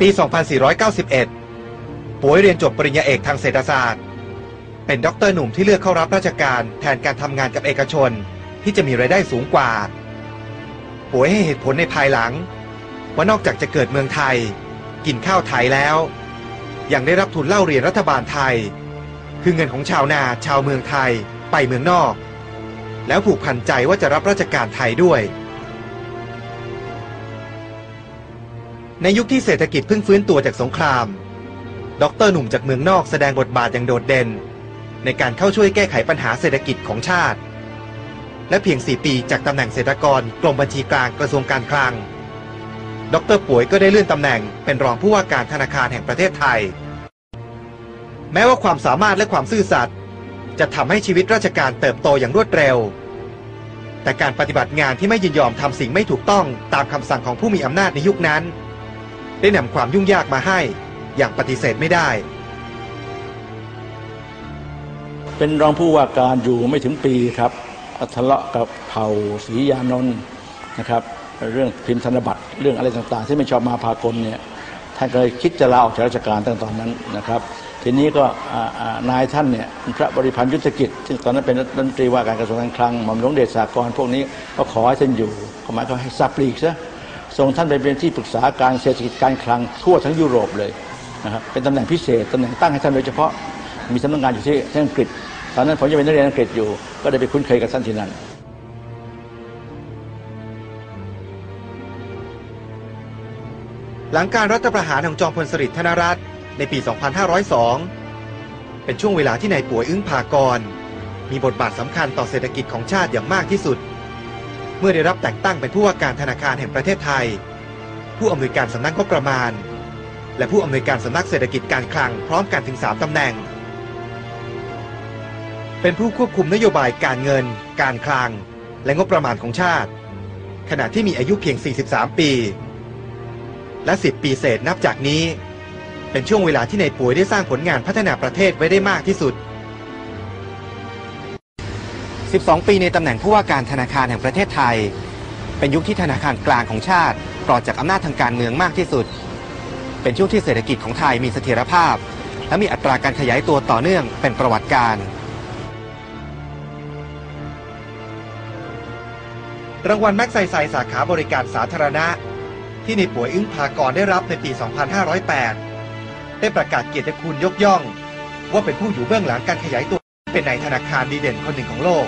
ปี 2491ป่วยเรียนจบปริญญาเอกทางเศรษฐศาสตร์ เป็นด็อกเตอร์หนุ่มที่เลือกเข้ารับราชการแทนการทำงานกับเอกชนที่จะมีรายได้สูงกว่าป่วยให้เหตุผลในภายหลัง ว่านอกจากจะเกิดเมืองไทย กินข้าวไทยแล้ว ยังได้รับทุนเล่าเรียนรัฐบาลไทย คือเงินของชาวนาชาวเมืองไทยไปเมืองนอก แล้วผูกพันใจว่าจะรับราชการไทยด้วย ในยุคที่เศรษฐกิจเพิ่งฟื้นตัวจากสงคราม ดรหนุ่มจากเมืองนอกแสดงบทบาทอย่างโดดเด่น ในการเข้าช่วยแก้ไขปัญหาเศรษฐกิจของชาติ และเพียง 4 ปีจากตำแหน่งเศรษฐกรกรมบัญชีกลางกระทรวงการคลัง ดรป่วยก็ได้เลื่อนตำแหน่งเป็นรองผู้ว่าการธนาคารแห่งประเทศไทย แม้ว่าความสามารถและความซื่อสัตย์จะทำให้ชีวิตราชการเติบโตอย่างรวดเร็ว แต่การปฏิบัติงานที่ไม่ยินยอมทำสิ่งไม่ถูกต้องตามคำสั่งของผู้มีอำนาจในยุคนั้น ได้นำความยุ่งยากมาให้ อย่างปฏิเสธไม่ได้ เป็นรองผู้ว่าการอยู่ไม่ถึงปีครับทะเลาะกับเผ่าศรียานนท์นะครับ เรื่องพิมพ์ธนบัตรเรื่องอะไรต่างๆ ที่ไม่ชอบมาพากลเนี่ยท่านเคยคิดจะลาออกจากราชการตั้งตอนนั้นนะครับทีนี้ก็นายท่านเนี่ยพระบริพันธ์ยุทธกิจซึ่งตอนนั้นเป็นรัฐมนตรีว่าการกระทรวงการคลังหม่อมหลวงเดชสากรพวกนี้ก็ขอให้ท่านอยู่ก็หมายความให้ซับปลีกซะ ส่งท่านไปเป็นที่ปรึกษาการเศรษฐกิจการคลังทั่วทั้งยุโรปเลยนะครับเป็นตำแหน่งพิเศษตำแหน่งตั้งให้ท่านโดยเฉพาะมีสำนักงานอยู่ที่ที่อังกฤษตอนนั้นผมยังเป็นนักเรียนอังกฤษอยู่ ก็ได้ไปคุ้นเคยกับท่านที่นั่นหลังการรัฐประหารของจอมพลสฤษดิ์ธนรัตน์ในปี 2502 เป็นช่วงเวลาที่นายป่วยอึ้งภากร มีบทบาทสำคัญต่อเศรษฐกิจของชาติอย่างมากที่สุด เมื่อได้รับแต่งตั้งเป็นผู้ว่าการธนาคารแห่งประเทศไทย ผู้อำนวยการสำนักงบประมาณ และผู้อำนวยการสำนักเศรษฐกิจการคลังพร้อมกันถึง 3ตำแหน่ง เป็นผู้ควบคุมนโยบายการเงิน การคลัง และงบประมาณของชาติ ขณะที่มีอายุเพียง 43 ปี และ 10 ปีเศษนับจากนี้ เป็นช่วงเวลาที่นายป่วยได้สร้างผลงานพัฒนาประเทศไว้ได้มากที่สุด 12 ปีในตำแหน่งผู้ว่าการธนาคารแห่งประเทศไทย เป็นยุคที่ธนาคารกลางของชาติปลอดจากอำนาจทางการเมืองมากที่สุด เป็นช่วงที่เศรษฐกิจของไทยมีเสถียรภาพ และมีอัตราการขยายตัวต่อเนื่องเป็นประวัติการรางวัลแม็กไซไซสาขาบริการสาธารณะ ที่ในป่วยอึ้งภากรได้รับในปี 2508 ได้ประกาศเกียรติคุณยกย่อง ว่าเป็นผู้อยู่เบื้องหลังการขยายตัว เป็นในายธนาคารดีเด่นคนหนึ่งของโลก